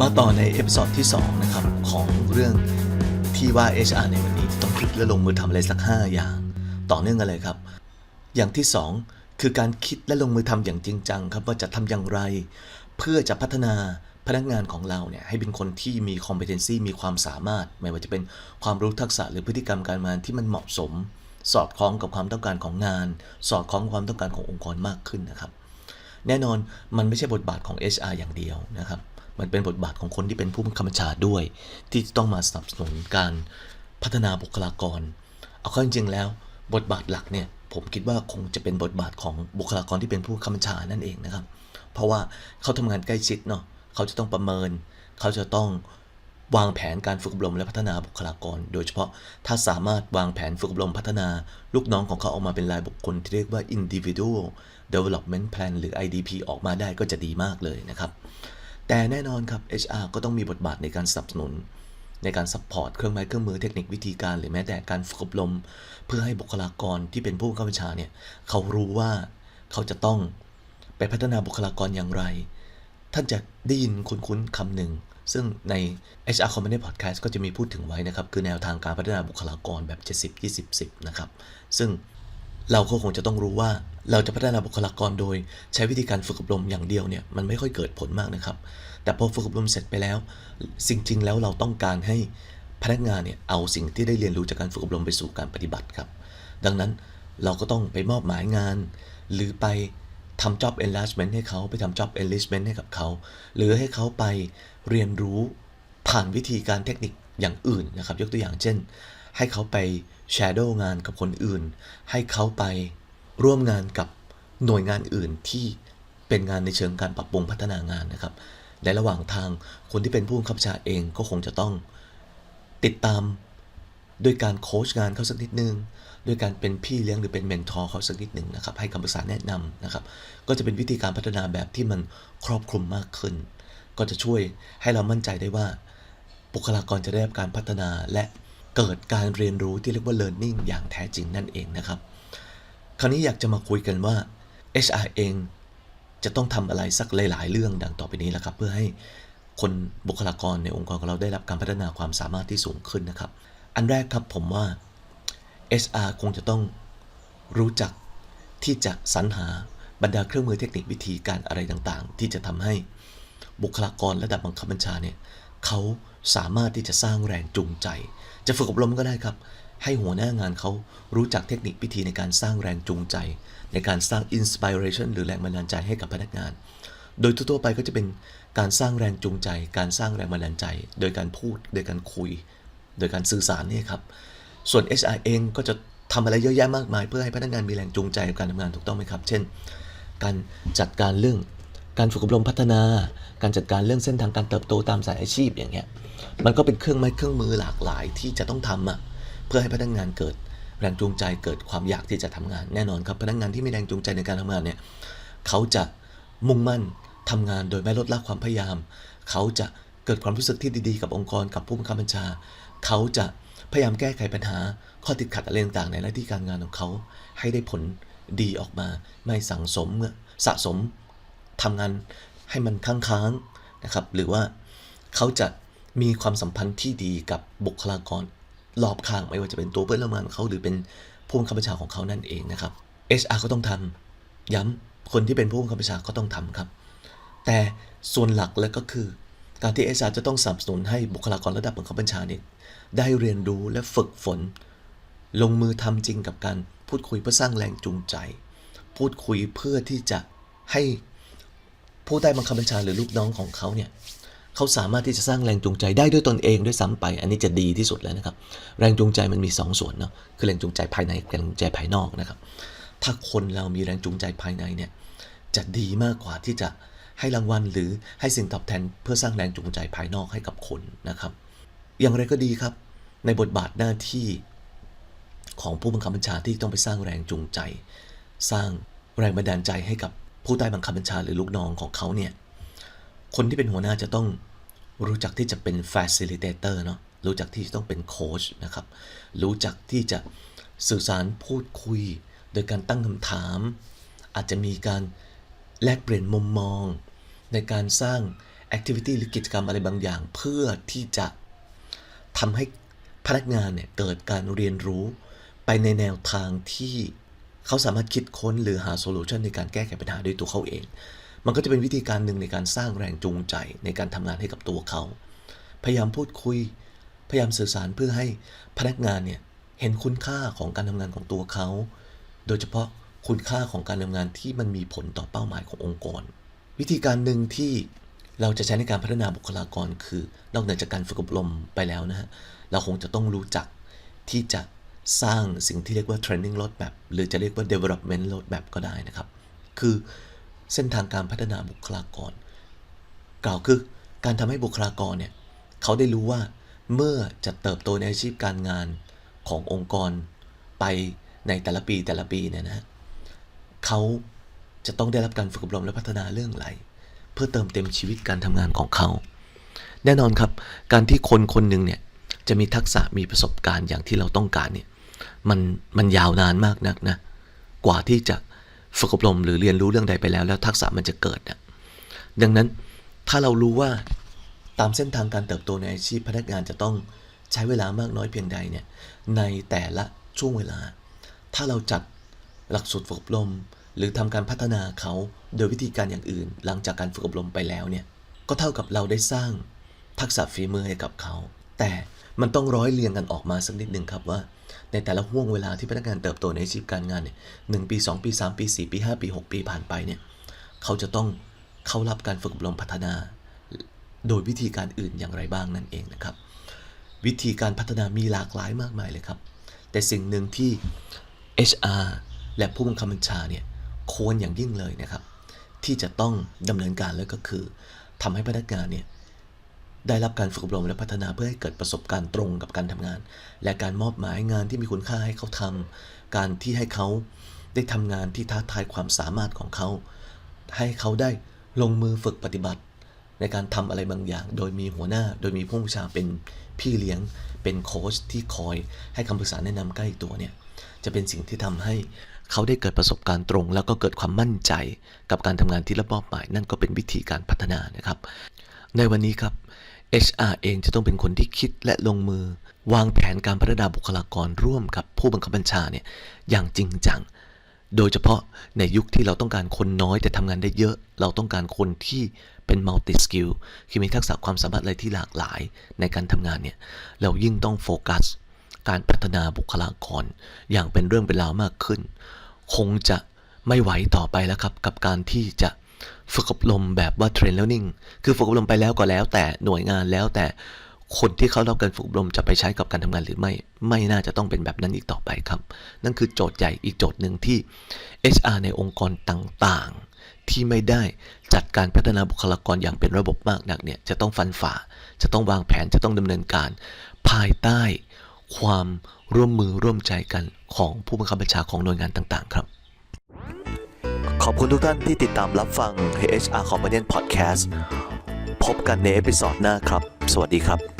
มาต่อในเอพิ o d ดที่ 2 นะครับ ของเรื่องที่ว่า HR ในวันนี้ต้องคิดและลงมือทำอะไรสัก 5 อย่าง ต่อเนื่องกันเลยครับ อย่างที่ 2 คือการคิดและลงมือทำอย่างจริงจังครับว่าจะทำอย่างไร เพื่อจะพัฒนาพนักงานของเราเนี่ยให้เป็นคนที่มี competency มีความสามารถ ไม่ว่าจะเป็นความรู้ทักษะหรือพฤติกรรมการงานที่มันเหมาะสม สอดคล้องกับความต้องการของงาน สอดคล้องความต้องการขององค์กรมากขึ้นนะครับ แน่นอนมันไม่ใช่บทบาทของ HR อย่างเดียวนะครับ มันเป็นบทบาทของคนที่เป็นผู้บังคับบัญชาด้วย ที่ต้องมาสนับสนุนการพัฒนาบุคลากร เอาเข้าจริงๆแล้ว บทบาทหลักเนี่ยผมคิดว่าคงจะเป็นบทบาทของบุคลากรที่เป็นผู้บังคับบัญชานั่นเองนะครับ เพราะว่าเขาทำงานใกล้ชิดเนาะเขาจะต้องประเมิน เขาจะต้องวางแผนการฝึกอบรมและพัฒนาบุคลากร โดยเฉพาะถ้าสามารถวางแผนฝึกอบรมพัฒนา ลูกน้องของเขาออกมาเป็นรายบุคคลที่เรียกว่า individual development plan หรือ IDP ออกมาได้ก็จะดีมากเลยนะครับ แต่แน่นอนครับ HR ก็ต้องมีบทบาทในการสนับสนุน ในการซัพพอร์ตเครื่องไม้เครื่องมือเทคนิควิธีการ หรือแม้แต่การฝึกอบรม เพื่อให้บุคลากรที่เป็นผู้บังคับบัญชาเนี่ยเขารู้ว่าเขาจะต้องไปพัฒนาบุคลากรอย่างไร ท่านจะได้ยินคุ้นๆคำหนึ่งซึ่งใน HR Company Podcast ก็จะมีพูดถึงไว้นะครับ คือแนวทางการพัฒนาบุคลากรแบบ 70 20 10 นะครับ ซึ่ง เราก็คงจะต้องรู้ว่าเราจะพัฒนาบุคลากรโดย ใช้วิธีการฝึกอบรมอย่างเดียวเนี่ยมันไม่ค่อยเกิดผลมากนะครับ แต่พอฝึกอบรมเสร็จไปแล้วสิ่งจริงแล้วเราต้องการให้พนักงานเนี่ยเอาสิ่งที่ได้เรียนรู้จากการฝึกอบรมไปสู่การปฏิบัติครับ ดังนั้นเราก็ต้องไปมอบหมายงาน หรือไปทำ job enlargement ให้เขาไปทำ job enrichment ให้กับเขา หรือให้เขาไปเรียนรู้ผ่านวิธีการเทคนิคอย่างอื่นนะครับ ยกตัวอย่างเช่น ให้เขาไป shadow งานกับคนอื่น ให้เขาไปร่วมงานกับหน่วยงานอื่นที่เป็นงานในเชิงการปรับปรุงพัฒนางานนะครับ และระหว่างทางคนที่เป็นผู้บังคับชาเองก็คงจะต้องติดตามด้วยการโค้ชงานเขาสักนิดนึงด้วยการเป็นพี่เลี้ยงหรือเป็นเมนทอร์เขาสักนิดหนึ่งนะครับ ให้คำปรึกษาแนะนำนะครับ ก็จะเป็นวิธีการพัฒนาแบบที่มันครอบคลุมมากขึ้น ก็จะช่วยให้เรามั่นใจได้ว่าบุคลากรจะได้รับการพัฒนาและ เกิดการเรียนรู้ที่เรียกว่า learning อย่างแท้จริงนั่นเองนะครับ คราวนี้อยากจะมาคุยกันว่า HR เองจะต้องทำอะไรสักหลาย ๆ เรื่องดังต่อไปนี้แหละครับ เพื่อให้คนบุคลากรในองค์กรของเราได้รับการพัฒนาความสามารถที่สูงขึ้นนะครับ อันแรกครับผมว่า HR คงจะต้องรู้จักที่จะสรรหาบรรดาเครื่องมือเทคนิควิธีการอะไรต่างๆ ที่จะทำให้บุคลากรระดับบังคับบัญชาเนี่ยเขาสามารถที่จะสร้างแรงจูงใจ จะฝึกอบรมก็ได้ครับ ให้หัวหน้างานเขารู้จักเทคนิควิธีในการสร้างแรงจูงใจ ในการสร้าง inspiration หรือแรงบันดาลใจให้กับพนักงาน โดยทั่วไปก็จะเป็นการสร้างแรงจูงใจ การสร้างแรงบันดาลใจ โดยการพูด โดยการคุย โดยการสื่อสารนี่ครับ ส่วน HR เองก็จะทำอะไรเยอะแยะมากมาย เพื่อให้พนักงานมีแรงจูงใจกับการทำงานถูกต้องไหมครับ เช่น การจัดการเรื่อง การฝึกอบรมพัฒนา การจัดการเรื่องเส้นทางการเติบโตตามสายอาชีพอย่างเงี้ย มันก็เป็นเครื่องไม้เครื่องมือหลากหลายที่จะต้องทำอะ เพื่อให้พนักงานเกิดแรงจูงใจเกิดความอยากที่จะทำงานแน่นอนครับ พนักงานที่มีแรงจูงใจในการทำงานเนี่ยเขาจะมุ่งมั่นทำงานโดยไม่ลดละความพยายาม เขาจะเกิดความรู้สึกที่ดีๆ กับองค์กรกับผู้บังคับบัญชา เขาจะพยายามแก้ไขปัญหา ข้อติดขัดอะไรต่างๆในหน้าที่การงานของเขาให้ได้ผลดีออกมา ไม่สังสมสะสม ทำงานให้มันค้างๆนะครับ หรือว่าเขาจะมีความสัมพันธ์ที่ดีกับบุคลากรรอบข้างไม่ว่าจะเป็นตัวเพื่อนร่วมงานของเขาหรือเป็นผู้บังคับบัญชาของเขานั่นเองนะครับ HR ก็ต้องทำย้ำคนที่เป็นผู้บังคับบัญชาก็ต้องทำครับ แต่ส่วนหลักแล้วก็คือ การที่ HR จะต้องสนับสนุนให้บุคลากรระดับบังคับบัญชาเนี่ยได้เรียนรู้และฝึกฝน ลงมือทำจริงกับการพูดคุยเพื่อสร้างแรงจูงใจ พูดคุยเพื่อที่จะให้ ผู้ใต้บังคับบัญชาหรือลูกน้องของเขาเนี่ยเขาสามารถที่จะสร้างแรงจูงใจได้ด้วยตนเองด้วยซ้ำไป อันนี้จะดีที่สุดแล้วนะครับ แรงจูงใจมันมีสองส่วนเนาะคือแรงจูงใจภายในกับแรงจูงใจภายนอกนะครับ ถ้าคนเรามีแรงจูงใจภายในเนี่ยจะดีมากกว่าที่จะให้รางวัลหรือให้สิ่งตอบแทน เพื่อสร้างแรงจูงใจภายนอกให้กับคนนะครับ อย่างไรก็ดีครับ ในบทบาทหน้าที่ของผู้บังคับบัญชาที่ต้องไปสร้างแรงจูงใจ สร้างแรงบันดาลใจให้กับ ผู้ใต้บังคับบัญชาหรือลูกน้องของเขาเนี่ย คนที่เป็นหัวหน้าจะต้องรู้จักที่จะเป็น facilitator เนาะ รู้จักที่จะต้องเป็นโค้ชนะครับ รู้จักที่จะสื่อสารพูดคุย โดยการตั้งคำถาม อาจจะมีการแลกเปลี่ยนมุมมอง ในการสร้าง activity หรือกิจกรรมอะไรบางอย่าง เพื่อที่จะทำให้พนักงานเนี่ยเกิดการเรียนรู้ไปในแนวทางที่ เขาสามารถคิดค้นหรือหาโซลูชันในการแก้ไขปัญหาด้วยตัวเขาเอง มันก็จะเป็นวิธีการหนึ่งในการสร้างแรงจูงใจในการทำงานให้กับตัวเขา พยายามพูดคุย พยายามสื่อสารเพื่อให้พนักงานเนี่ยเห็นคุณค่าของการทำงานของตัวเขา โดยเฉพาะคุณค่าของการทำงานที่มันมีผลต่อเป้าหมายขององค์กร วิธีการหนึ่งที่เราจะใช้ในการพัฒนาบุคลากร คือนอกเหนือจากการฝึกอบรมไปแล้วนะฮะเราคงจะต้องรู้จักที่จะ สร้างสิ่งที่เรียกว่า training roadmap หรือจะเรียกว่า development roadmap ก็ได้นะครับ คือเส้นทางการพัฒนาบุคลากร กล่าวคือการทำให้บุคลากรเนี่ยเขาได้รู้ว่าเมื่อจะเติบโตในอาชีพการงานขององค์กรไปในแต่ละปีแต่ละปีเนี่ยนะเขาจะต้องได้รับการฝึกอบรมและพัฒนาเรื่องอะไร เพื่อเติมเต็มชีวิตการทำงานของเขา แน่นอนครับ การที่คนคนหนึ่งเนี่ยจะมีทักษะมีประสบการณ์อย่างที่เราต้องการเนี่ย มันมันยาวนานมากนักนะกว่าที่จะฝึกอบรมหรือเรียนรู้เรื่องใดไปแล้ว แล้วทักษะมันจะเกิดนะดังนั้นถ้าเรารู้ว่าตามเส้นทางการเติบโตในอาชีพพนักงานจะต้องใช้เวลามากน้อยเพียงใดเนี่ยในแต่ละช่วงเวลา ถ้าเราจัดหลักสูตรฝึกอบรม หรือทำการพัฒนาเขาโดยวิธีการอย่างอื่น หลังจากการฝึกอบรมไปแล้วเนี่ยก็เท่ากับเราได้สร้างทักษะฝีมือให้กับเขา แต่มันต้องร้อยเรียงกันออกมาสักนิดหนึ่งครับว่า ในแต่ละห่วงเวลาที่พนักงานเติบโตในอาชีพการงานเนี่ยหนึ่งปี 2 ปี 3 ปี 4 ปี 5 ปี 6 ปีผ่านไปเนี่ยเขาจะต้องเข้ารับการฝึกอบรมพัฒนา โดยวิธีการอื่นอย่างไรบ้างนั่นเองนะครับ วิธีการพัฒนามีหลากหลายมากมายเลยครับ แต่สิ่งหนึ่งที่ HR และผู้บังคับบัญชาเนี่ยควรอย่างยิ่งเลยนะครับ ที่จะต้องดำเนินการแล้วก็คือทำให้พนักงานเนี่ย ได้รับการฝึกอบรมและพัฒนาเพื่อให้เกิดประสบการณ์ตรงกับการทำงาน และการมอบหมายงานที่มีคุณค่าให้เขาทำการที่ให้เขาได้ทำงานที่ท้าทายความสามารถของเขา ให้เขาได้ลงมือฝึกปฏิบัติ ในการทำอะไรบางอย่าง โดยมีหัวหน้า โดยมีผู้บัญชาเป็นพี่เลี้ยง เป็นโค้ชที่คอยให้คำปรึกษาแนะนำใกล้ตัวเนี่ยจะเป็นสิ่งที่ทำให้เขาได้เกิดประสบการณ์ตรง แล้วก็เกิดความมั่นใจกับการทำงานที่รับมอบหมายนั่นก็เป็นวิธีการพัฒนานะครับ ในวันนี้ครับ HR เองจะต้องเป็นคนที่คิดและลงมือ วางแผนการพัฒนาบุคลากรร่วมกับผู้บังคับบัญชาเนี่ยอย่างจริงจัง โดยเฉพาะในยุคที่เราต้องการคนน้อยแต่ทำงานได้เยอะ เราต้องการคนที่เป็น multi skill คือมีทักษะความสามารถอะไรที่หลากหลายในการทำงานเนี่ย เรายิ่งต้องโฟกัส การพัฒนาบุคลากร อย่างเป็นเรื่องเป็นราวมากขึ้น คงจะไม่ไหวต่อไปแล้วครับกับการที่จะ ฝึกอบรมแบบว่าเทรนแล้วนิ่ง คือฝึกอบรมไปแล้วก็แล้วแต่หน่วยงานแล้วแต่คนที่เขารับการฝึกอบรมจะไปใช้กับการทำงานหรือไม่ ไม่น่าจะต้องเป็นแบบนั้นอีกต่อไปครับ นั่นคือโจทย์ใหญ่อีกโจทย์หนึ่งที่ HR ในองค์กรต่างๆ ที่ไม่ได้จัดการพัฒนาบุคลากรอย่างเป็นระบบมากนักเนี่ยจะต้องฟันฝ่า จะต้องวางแผนจะต้องดำเนินการ ภายใต้ ความร่วมมือร่วมใจกันของผู้บังคับบัญชาของหน่วยงานต่างๆ ครับ อบคุณทุกท่านที่ติดตามรับฟัง HR Companion Podcast พบกันในเอพิซอดหน้าครับ สวัสดีครับ